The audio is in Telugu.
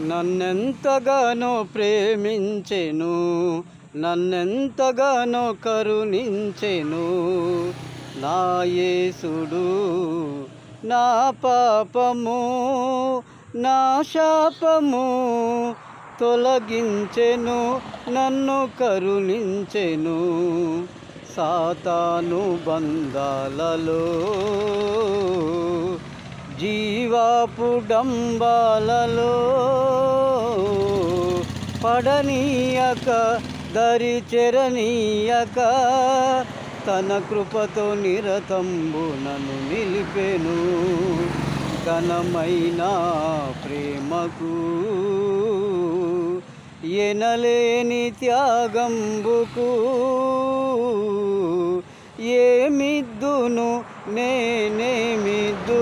నన్నెంతగానో ప్రేమించెను నన్నెంతగానో కరుణించెను. నా యేసుడు నా పాపము నా శాపము తొలగించెను నన్ను కరుణించెను. సాతాను బంధాలలో జీవాపు డంబాలలో పడనీయక దరి చెరనీయక తన కృపతో నిరతంబు నన్ను నిలిపెను. ఘనమైన ప్రేమకు ఎనలేని త్యాగంబుకు ఏమిద్దును నేనేమిద్దు